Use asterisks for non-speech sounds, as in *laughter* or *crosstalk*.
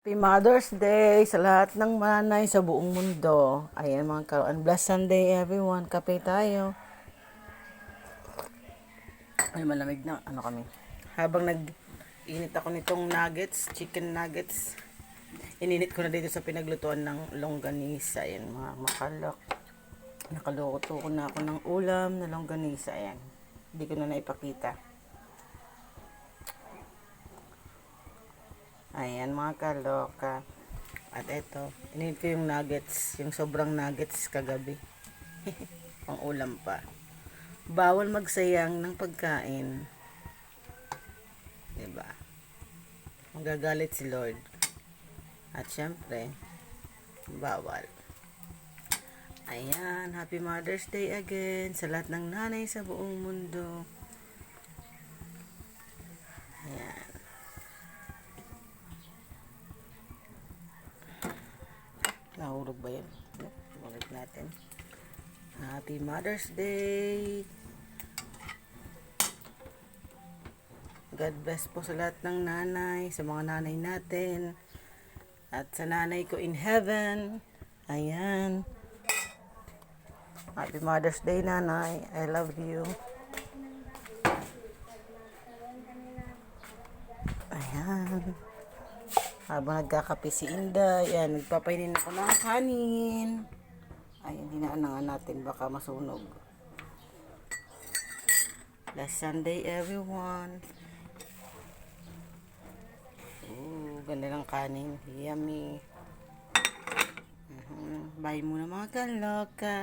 Happy Mother's Day sa lahat ng manay sa buong mundo. Ayan mga karoon. Blessed Sunday everyone. Kape tayo. Ay malamig na. Ano kami? Habang nag-init ako nitong nuggets, chicken nuggets, ininit ko na dito sa pinaglutuan ng longganisa. Ayan mga makalok. Nakaluto ko na ako ng ulam na longganisa. Ayan. Hindi ko na naipakita. Ayan mga kaloka. At eto, init ko yung nuggets, yung sobrang nuggets kagabi. *laughs* Pang ulam pa. Bawal magsayang ng pagkain. 'Di ba? Magagalit si Lord. At syempre, bawal. Ayan, Happy Mother's Day again sa lahat ng nanay sa buong mundo. Nahulog ba yun? Ulit natin. Happy Mother's Day! God bless po sa lahat ng nanay, sa mga nanay natin. At sa nanay ko in heaven. Ayan. Happy Mother's Day, nanay. I love you. Ayan. Habang nagkakape si Inda, yan, nagpapainin ako ng kanin. Ayan, hinaan na nga natin, baka masunog. Last Sunday, everyone. Ooh, ganda ng kanin. Yummy. Mhm. Bye muna mga kaloka.